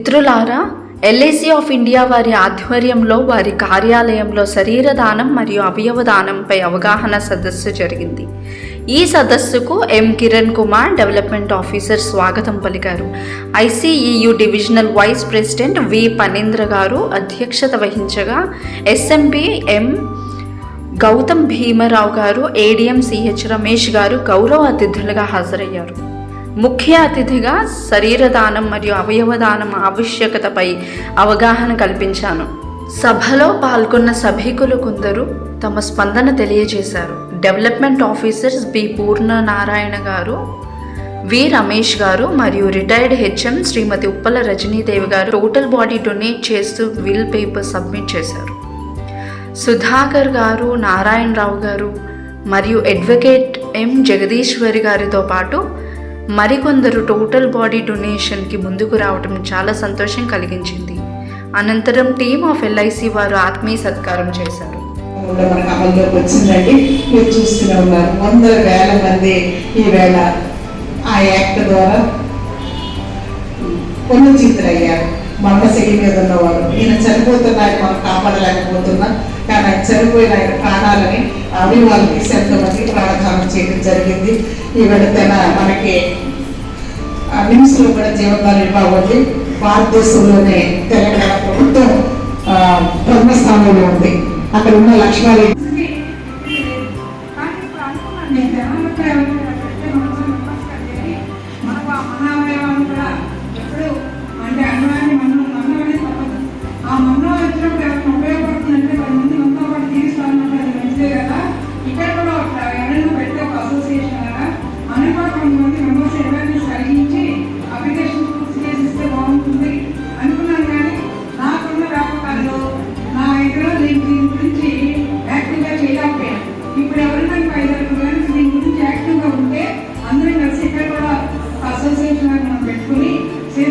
మిత్రులారా LIC of India వారి ఆధ్వర్యంలో వారి కార్యాలయంలో శరీర దానం మరియు అవయవ దానంపై అవగాహన సదస్సు జరిగింది. ఈ సదస్సుకు M. Kiran Kumar development officer స్వాగతం పలికారు. ICEU divisional vice president V Panindra గారు అధ్యక్షత వహించగా ఎస్ఎంపి ఎం గౌతమ్ భీమరావు గారు ఏడిఎం సిహెచ్ రమేష్ గారు గౌరవ అతిథులుగా హాజరయ్యారు. ముఖ్య అతిథిగా శరీరదానం మరియు అవయవదానం ఆవశ్యకతపై అవగాహన కల్పించాను. సభలో పాల్గొన్న సభికులు కొందరు తమ స్పందన తెలియజేశారు. Development officers B. Purna Narayana గారు వి. రమేష్ గారు మరియు రిటైర్డ్ హెచ్ఎం శ్రీమతి ఉప్పల రజనీదేవి గారు టోటల్ బాడీ డొనేట్ చేస్తూ విల్ పేపర్ సబ్మిట్ చేశారు. సుధాకర్ గారు నారాయణరావు గారు మరియు అడ్వకేట్ ఎం. జగదీశ్వరి గారితో పాటు మరికొందరు టోటల్ బాడీ డొనేషన్కి ముందుకు రావడం చాలా సంతోషం కలిగించింది. అనంతరం టీమ్ ఆఫ్ ఎల్ఐసి వారు ఆత్మీయ సత్కారం చేశారు. కూడా అమల్లోకి వచ్చిందండి. మీరు చూస్తూనే ఉన్నారు. వందల వేల మంది ఈవేళ ఆ యాక్ట్ ద్వారా మీద ఉన్నవారు. ఈయన చనిపోతున్న ఆయన మనం కాపాడలేకపోతున్నా కానీ ఆయన చనిపోయిన ఆయన ప్రాణాలని అవి తీసి ఎంతమంది ప్రాణదానం జరిగింది. ఈ తన మనకి నిమ్స్లో కూడా జీవనాలు ఇవ్వబోతుంది భారతదేశంలోనే తెలంగాణ ప్రభుత్వం ఆ, ప్రథమ స్థానంలో ఉంది. అక్కడ ఉన్న లక్ష్మారెడ్డి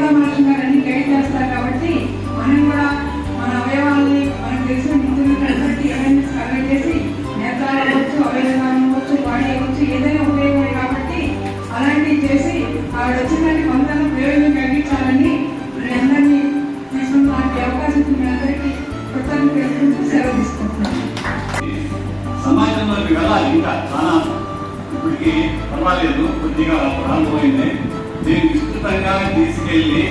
సీతామహాలక్ష్మి గారు అన్ని గైడ్ చేస్తారు కాబట్టి మనం కూడా మన అవయవాల్ని మనకు తెలిసిన మిత్రులకి అందరికీ అవేర్నెస్ కలెక్ట్ చేసి నేత్రాలు అవ్వచ్చు అవయవాలు అవ్వచ్చు బాడీ అవ్వచ్చు ఏదైనా ఉపయోగం కాబట్టి అలాంటివి చేసి ఆవిడ దాన్ని కొందరు ప్రయోజనం కలిగించాలని మీ అందరినీ తీసుకున్న అవకాశం మీ అందరికీ కృతజ్ఞత తెలుపుకుంటూ సెలవు తీసుకుంటున్నాను సమాజంలోకి వెళ్ళాలి ఇంకా. చాలా ఇప్పటికీ పర్వాలేదు కొద్దిగా ప్రారంభమైంది నేను విష్ణు సంఘాన్ని తీసుకెళ్ళి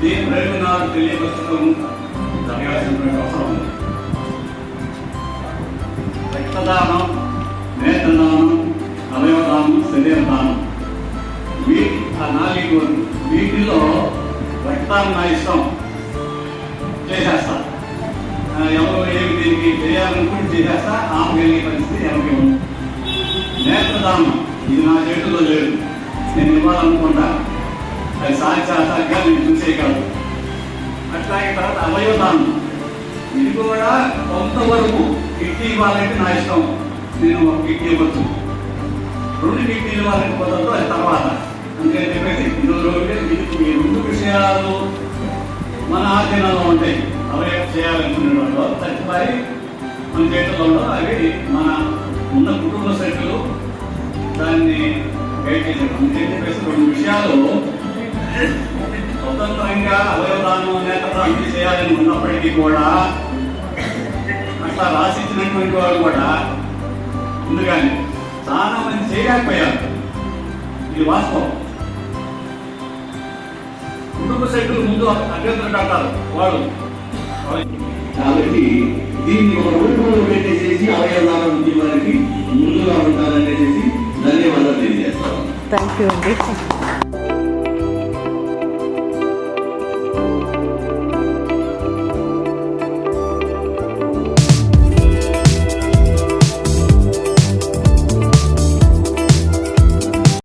దీని ప్రయోజనాలు తెలియపరచడం? జరగాల్సినటువంటి అవసరం ఉంది. రక్తదానం నేత్రదానం అవయవదానం శరీరదానం. వీ ఆ నాలుగు వీటిలో రక్తాన్ని నా ఇష్టం. చేసేస్తా. ఎవరు ఏమి దీనికి చేయాలనుకుంటే చేసేస్తా. ఆమె కలిగే పరిస్థితి ఎవరికి ఉంది నేత్రదానం ఇది నా చేతుల్లో లేదు. నేను ఇవ్వాలనుకుంటా అది సాక్షాత్గా నేను చూసేయగలదు అట్లాగే తర్వాత అవయవదానం ఇది కూడా కొంతవరకు కిడ్నీ ఇవ్వాలంటే నా ఇష్టం. నేను ఒక కిడ్నీ ఇవ్వచ్చు. రెండు కిడ్నీలు ఇవ్వాలంటే కుదరదు అది తర్వాత. అందుకని చెప్పేసి ఇది ఈ రెండు విషయాలు మన ఆధీనంలో ఉంటాయి. అవే చేయాలనుకునే వాళ్ళు చచ్చిపోయి మన చేతుల్లో అవి మన ఉన్న కుటుంబ సభ్యులు దాన్ని రెండు విషయాలు స్వతంత్రంగా అవయవదానం నేతృత్వం చేయాలని ఉన్నప్పటికీ కూడా అట్లా రాసిచ్చినటువంటి వాళ్ళు కూడా ముందుగానే చాలా మంది చేయలేకపోయారు. ఇది వాస్తవం. కుటుంబ సభ్యులు ముందు అభ్యర్థులు కట్టారు వాళ్ళు కాబట్టి దీన్ని ఒక రూపంలో పెట్టేసేసి అవయవాలను ఉద్యమానికి ముందుగా ఉంటారనేసి థ్యాంక్ యూ అండి